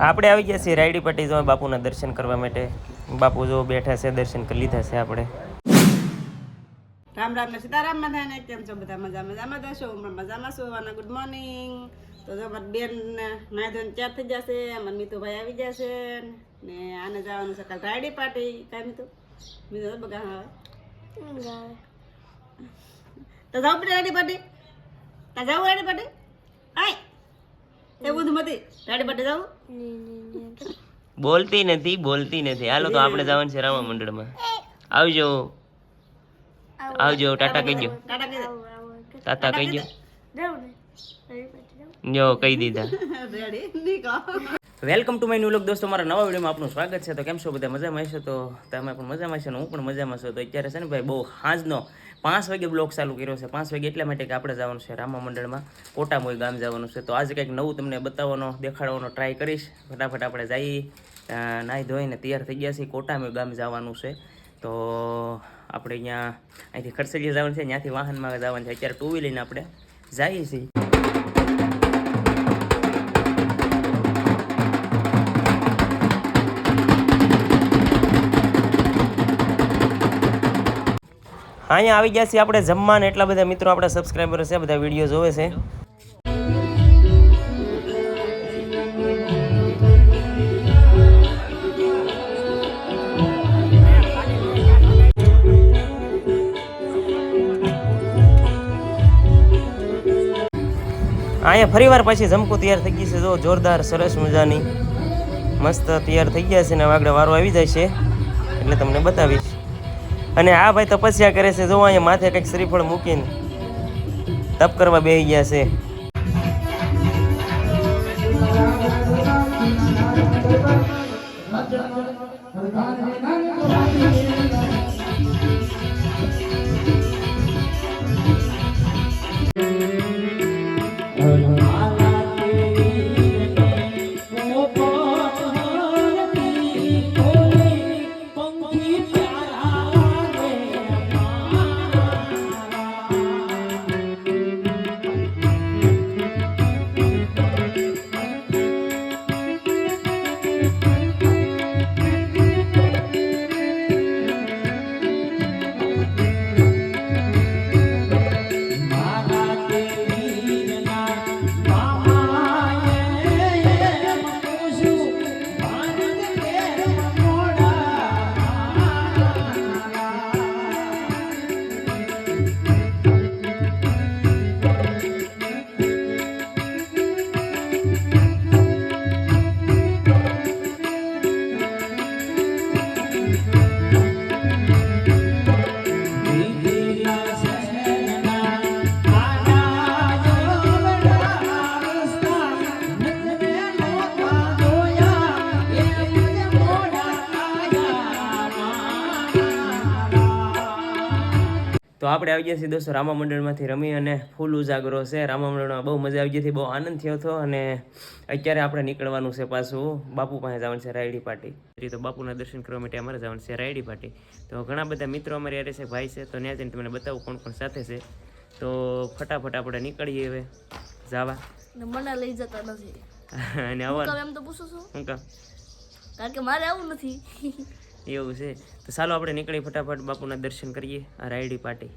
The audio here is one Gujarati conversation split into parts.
આપણે આવી ગયા છીએ રાયડી પટ્ટી જો બાપુના દર્શન કરવા માટે. બાપુ જો બેઠા છે દર્શન કરી લીધા છે આપણે. રામ રામ ને સીતારામ બધાને કેમ છો બધા? મજા મજા મજા છો હમણાં મજામાં છો અને ગુડ મોર્નિંગ તો જો મારી બેન નાય ધોઈને ચાર થઈ જશે અમારા મીતુભાઈ આવી જશે ને આને જવાનું છે કાલ રાયડી પાર્ટી કાંઈ મીતુ? મીતુ બગા આવે તો જાવ પડે રાયડી પાર્ટી તો જાવ રાયડી પાર્ટી મતી જાવ બોલતી નથી બોલતી નથી. હાલો તો આપણે જવાનું છે રામા મંડળમાં. આવજો. આવજો ટાટા કહીજો તાતા કહીજો જો કહી દીધા. Welcome to my new vlog દોસ્તો, મારા નવા વિડીયોમાં આપનું સ્વાગત છે. તો કેમ છો બધા? મજામાં હશો? તો તમે પણ મજામાં છે ને હું પણ મજામાં છું. તો અત્યારે છે ને ભાઈ બહુ સાંજનો પાંચ વાગે બ્લોક ચાલુ કર્યો છે. પાંચ વાગે એટલા માટે કે આપણે જવાનું છે રામા મંડળમાં કોટામોય ગામ જવાનું છે. તો આજે કંઈક નવું તમને બતાવવાનો, દેખાડવાનો ટ્રાય કરીશ. ફટાફટ આપણે જઈએ. નાહી ધોઈને તૈયાર થઈ ગયા છીએ. કોટામોય ગામ જવાનું છે. તો આપણે અહીંયા અહીંથી ખડસડીયા જવાનું છે. ત્યાંથી વાહનમાં જવાનું છે. અત્યારે ટુ વ્હીલરને આપણે જઈએ છીએ. અહીંયા આવી ગયા છીએ આપણે જમવાને એટલા બધા મિત્રો, આપણા સબસ્ક્રાઈબર છે, બધા વીડિયો જોવે છે. અહીંયા ફરીવાર પાછી જમકુ તૈયાર થઈ ગઈ છે. જો, જોરદાર, સરસ મજાની. મસ્ત તૈયાર થઈ ગયા છે ને આગળ વારો આવી જાય છે. એટલે તમને બતાવીશ. અને આ ભાઈ તપસ્યા કરે છે જો અહીંયા માથે કંઈક શ્રીફળ મૂકીને તપ કરવા બેસી ગયા છે તો આપણે આવી ગયા છીએ દોસ્તો રામા મંડળમાંથી રમી અને ફૂલ ઉજાગરો છે. રામા મંડળમાં બહુ મજા આવી ગઈ હતી બહુ આનંદ થયો હતો અને અત્યારે આપણે નીકળવાનું છે પાછું બાપુ પાસે જવાનું છે રાયડી પાર્ટી. તો બાપુના દર્શન કરવા માટે અમારે જવાનું છે રાયડી પાટી તો ઘણા બધા મિત્રો અમારે યારે છે ભાઈ છે તો ત્યાં જઈને તમને બતાવું કોણ કોણ સાથે છે. તો ફટાફટ આપણે નીકળીએ હવે. જાવા. મને લઈ જતા નથી. અને હું અવાર એમ તો પૂછું છું. શું કામ? કારણ કે મારે આવું નથી. એવું છે. તો ચાલો આપણે નીકળી ફટાફટ બાપુના દર્શન કરીએ આ રાયડી પાર્ટી.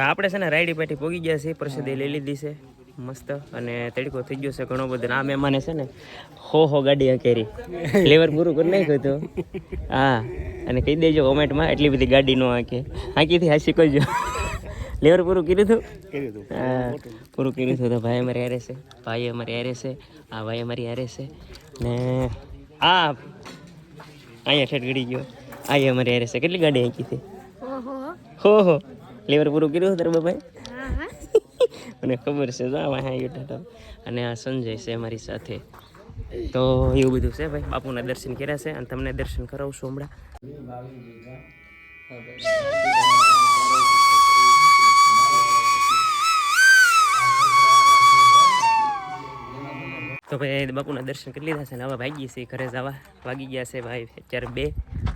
ભાઈ આપણે છે ને રાયડી પાટી પોગી ગયા છે પ્રસાદી લઈ લીધી છે મસ્ત. અને તડકો થઈ ગયો છે ઘણો બધો. આ મહેમાને છે ને હો હો ગાડી હકેરી. લેવર પૂરું કરી નાખ્યું તો હા અને કહી દેજો કોમેન્ટમાં એટલી બધી ગાડી નો હાંકે. હાંકીથી હાસી કહેજો લેવર પૂરું કર્યું હતું? હા પૂરું કર્યું હતું. તો ભાઈ અમારે હારે છે. ભાઈ અમારે હારે છે. આ ભાઈ અમારી હારે છે. ને આ અહીંયા ઠેઠ ગડી ગયો. આ અમારી હારે છે. કેટલી ગાડી હાંકી હતી? હો હો. લેવર પૂરું કર્યું તારે બાપાએ મને ખબર છે જો આમાં હા અને આ સંજય છે મારી સાથે. તો એવું બધું છે ભાઈ બાપુના દર્શન કર્યા છે અને તમને દર્શન કરાવું છું હમણાં. તો ભાઈ બાપુના દર્શન કરી લીધા છે ને હવે ભાગી છે ઘરે જવા. વાગી ગયા છે ભાઈ અત્યારે બે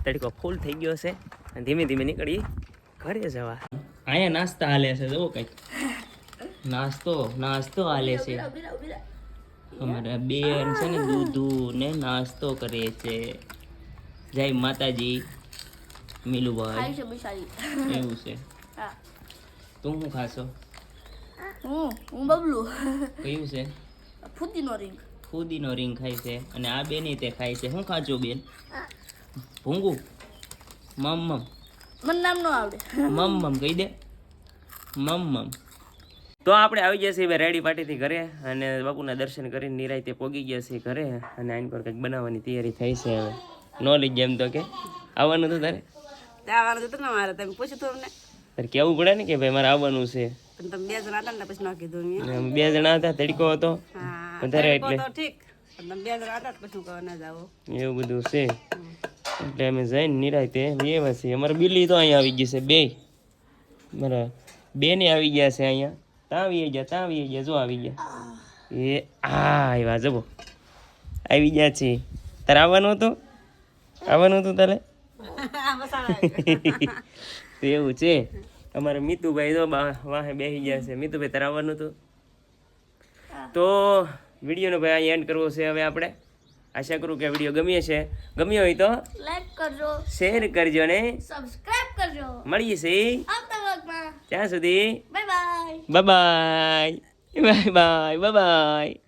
તડકો ફૂલ થઈ ગયો છે. અને ધીમે ધીમે નીકળી ઘરે જવા. અહીંયા નાસ્તા હાલે છે જુઓ કંઈક નાસ્તો નાસ્તો હાલે છે. અમારા બેન છે ને દૂધ ને નાસ્તો કરે છે જય માતાજી મિલુભાઈ એવું છે તું શું ખાશો હું હું બબલું કયું છે ફૂદીનો રિંગ ફૂદીનો રીંગ ખાય છે અને આ બેની તે ખાય છે શું ખાજો બેન ભૂંગું મમ મમ મને નામ ન આવડે. મમ મમ કહી દે. મમ મમ તો આપણે આવી ગયા છીએ રેડી પાર્ટીથી ઘરે અને બાપુના દર્શન કરીને નિરાયતે પોગી ગયા છીએ ઘરે અને આની પર કંઈક બનાવવાની તૈયારી થઈ છે હવે. નોલેજ જેમ ગયા એમ તો કે. આવવાનું હતું તારે? આવવાનું તો ને મારે તમે પૂછ્યું હતું અમને. તારે કેવું પડે ને કે ભાઈ મારે આવવાનું છે. પણ તમે બે જણા હતા ને પછી ન કીધું મેં. અને અમે બે જણા હતા તડકો હતો. વધારે એટલે. ઠીક. તમે બે જણા હતા પછી હું ના જાઓ એવું બધું છે. એટલે અમે જઈને નિરાયતે એવા છીએ અમારે બિલ્લી તો અહીંયા આવી ગઈ છે બે મારા બેને આવી ગયા છે અહીંયા. ત્યાં આવી ગયા ત્યાં આવી ગયા, જો આવી ગયા. એ આ આવ્યા જબો આવી ગયા છે. તારે આવવાનું હતું? આવવાનું હતું તારે? તો એવું છે. અમારે મિતુભાઈ તો બા- વાહે બેસી ગયા છે. મિતુભાઈ, તારે આવવાનું હતું? તો વિડીયોનો ભાઈ અહીંયા એન્ડ કરવો છે હવે આપણે. આશા કરું કે વીડિયો ગમ્યો છે? ગમ્યો હોય તો લાઈક કરજો. શેર કરજો ને સબસ્ક્રાઇબ કરજો. મળીએ છે ત્યાં સુધી bye bye bye bye bye bye bye